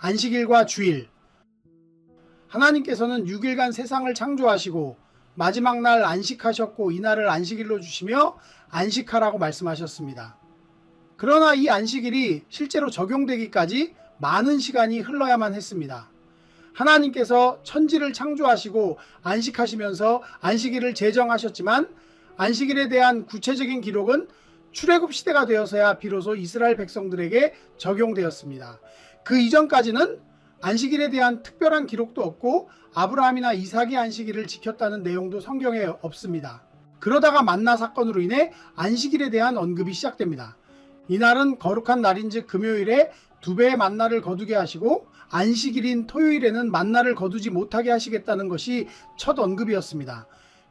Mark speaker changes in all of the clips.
Speaker 1: 안식일과 주일. 하나님께서는 6일간 세상을 창조하시고 마지막 날 안식하셨고 이날을 안식일로 주시며 안식하라고 말씀하셨습니다. 그러나 이 안식일이 실제로 적용되기까지 많은 시간이 흘러야만 했습니다. 하나님께서 천지를 창조하시고 안식하시면서 안식일을 제정하셨지만 안식일에 대한 구체적인 기록은 출애굽 시대가 되어서야 비로소 이스라엘 백성들에게 적용되었습니다. 그 이전까지는 안식일에 대한 특별한 기록도 없고 아브라함이나 이삭이 안식일을 지켰다는 내용도 성경에 없습니다. 그러다가 만나 사건으로 인해 안식일에 대한 언급이 시작됩니다. 이날은 거룩한 날인즉 금요일에 두 배의 만나를 거두게 하시고 안식일인 토요일에는 만나를 거두지 못하게 하시겠다는 것이 첫 언급이었습니다.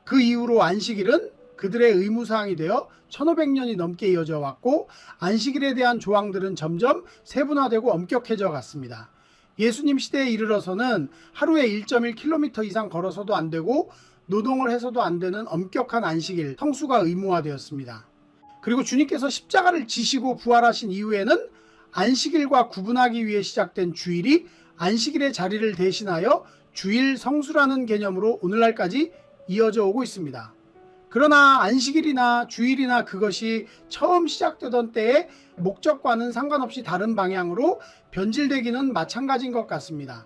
Speaker 1: 그 이후로 안식일은 그들의 의무사항이 되어 1500년이 넘게 이어져 왔고 안식일에 대한 조항들은 점점 세분화되고 엄격해져 갔습니다. 예수님 시대에 이르러서는 하루에 1.1km 이상 걸어서도 안 되고 노동을 해서도 안 되는 엄격한 안식일 성수가 의무화되었습니다. 그리고 주님께서 십자가를 지시고 부활하신 이후에는 안식일과 구분하기 위해 시작된 주일이 안식일의 자리를 대신하여 주일 성수라는 개념으로 오늘날까지 이어져 오고 있습니다. 그러나 안식일이나 주일이나 그것이 처음 시작되던 때의 목적과는 상관없이 다른 방향으로 변질되기는 마찬가지인 것 같습니다.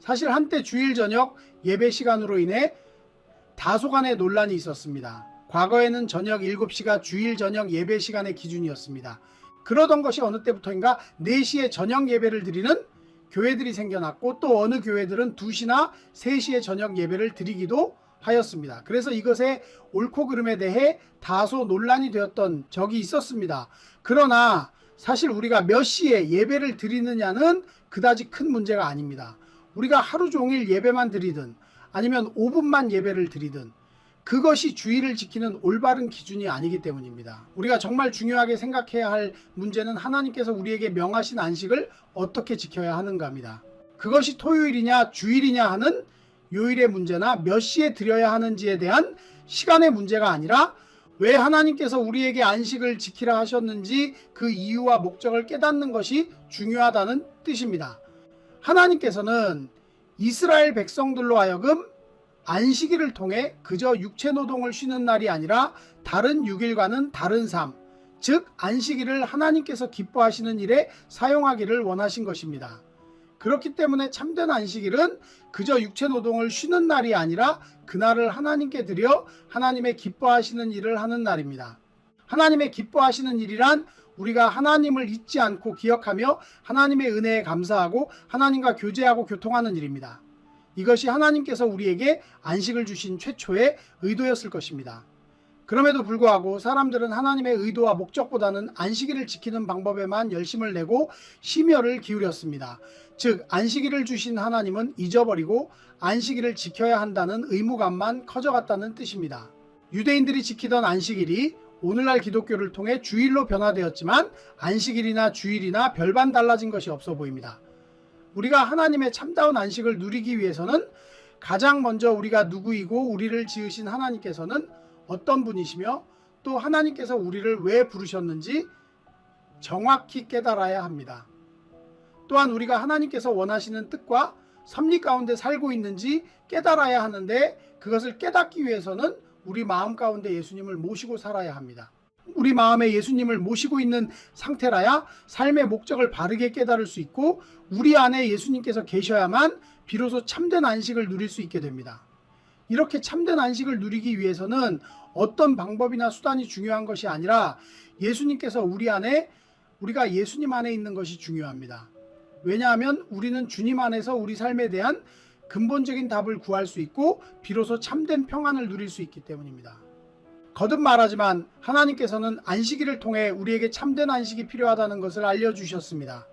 Speaker 1: 사실 한때 주일 저녁 예배 시간으로 인해 다소간의 논란이 있었습니다. 과거에는 저녁 7시가 주일 저녁 예배 시간의 기준이었습니다. 그러던 것이 어느 때부터인가 4시에 저녁 예배를 드리는 교회들이 생겨났고 또 어느 교회들은 2시나 3시에 저녁 예배를 드리기도 하였습니다. 그래서 이것의 옳고 그름에 대해 다소 논란이 되었던 적이 있었습니다. 그러나 사실 우리가 몇 시에 예배를 드리느냐는 그다지 큰 문제가 아닙니다. 우리가 하루 종일 예배만 드리든 아니면 5분만 예배를 드리든 그것이 주의를 지키는 올바른 기준이 아니기 때문입니다. 우리가 정말 중요하게 생각해야 할 문제는 하나님께서 우리에게 명하신 안식을 어떻게 지켜야 하는가입니다. 그것이 토요일이냐 주일이냐 하는 요일의 문제나 몇 시에 드려야 하는지에 대한 시간의 문제가 아니라 왜 하나님께서 우리에게 안식을 지키라 하셨는지 그 이유와 목적을 깨닫는 것이 중요하다는 뜻입니다. 하나님께서는 이스라엘 백성들로 하여금 안식일을 통해 그저 육체 노동을 쉬는 날이 아니라 다른 6일과는 다른 삶, 즉 안식일을 하나님께서 기뻐하시는 일에 사용하기를 원하신 것입니다. 그렇기 때문에 참된 안식일은 그저 육체 노동을 쉬는 날이 아니라 그날을 하나님께 드려 하나님의 기뻐하시는 일을 하는 날입니다. 하나님의 기뻐하시는 일이란 우리가 하나님을 잊지 않고 기억하며 하나님의 은혜에 감사하고 하나님과 교제하고 교통하는 일입니다. 이것이 하나님께서 우리에게 안식을 주신 최초의 의도였을 것입니다. 그럼에도 불구하고 사람들은 하나님의 의도와 목적보다는 안식일을 지키는 방법에만 열심을 내고 심혈을 기울였습니다. 즉, 안식일을 주신 하나님은 잊어버리고 안식일을 지켜야 한다는 의무감만 커져갔다는 뜻입니다. 유대인들이 지키던 안식일이 오늘날 기독교를 통해 주일로 변화되었지만 안식일이나 주일이나 별반 달라진 것이 없어 보입니다. 우리가 하나님의 참다운 안식을 누리기 위해서는 가장 먼저 우리가 누구이고 우리를 지으신 하나님께서는 어떤 분이시며 또 하나님께서 우리를 왜 부르셨는지 정확히 깨달아야 합니다. 또한 우리가 하나님께서 원하시는 뜻과 섭리 가운데 살고 있는지 깨달아야 하는데 그것을 깨닫기 위해서는 우리 마음 가운데 예수님을 모시고 살아야 합니다. 우리 마음에 예수님을 모시고 있는 상태라야 삶의 목적을 바르게 깨달을 수 있고 우리 안에 예수님께서 계셔야만 비로소 참된 안식을 누릴 수 있게 됩니다. 이렇게 참된 안식을 누리기 위해서는 어떤 방법이나 수단이 중요한 것이 아니라 예수님께서 우리 안에 우리가 예수님 안에 있는 것이 중요합니다. 왜냐하면 우리는 주님 안에서 우리 삶에 대한 근본적인 답을 구할 수 있고 비로소 참된 평안을 누릴 수 있기 때문입니다. 거듭 말하지만 하나님께서는 안식일을 통해 우리에게 참된 안식이 필요하다는 것을 알려주셨습니다.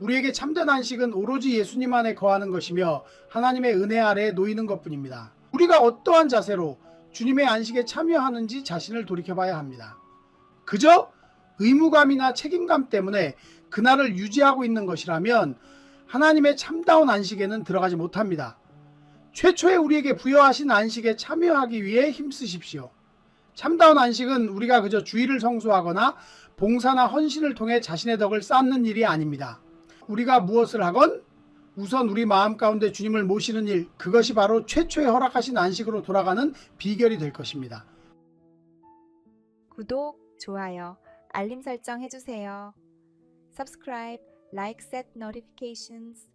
Speaker 1: 우리에게 참된 안식은 오로지 예수님 안에 거하는 것이며 하나님의 은혜 아래에 놓이는 것 뿐입니다. 우리가 어떠한 자세로 주님의 안식에 참여하는지 자신을 돌이켜봐야 합니다. 그저 의무감이나 책임감 때문에 그날을 유지하고 있는 것이라면 하나님의 참다운 안식에는 들어가지 못합니다. 최초에 우리에게 부여하신 안식에 참여하기 위해 힘쓰십시오. 참다운 안식은 우리가 그저 주의를 성수하거나 봉사나 헌신을 통해 자신의 덕을 쌓는 일이 아닙니다. 우리가 무엇을 하건 우선 우리 마음 가운데 주님을 모시는 일, 그것이 바로 최초에 허락하신 안식으로 돌아가는 비결이 될 것입니다.
Speaker 2: 구독, 좋아요, 알림 설정 해주세요. Subscribe, like, set notifications.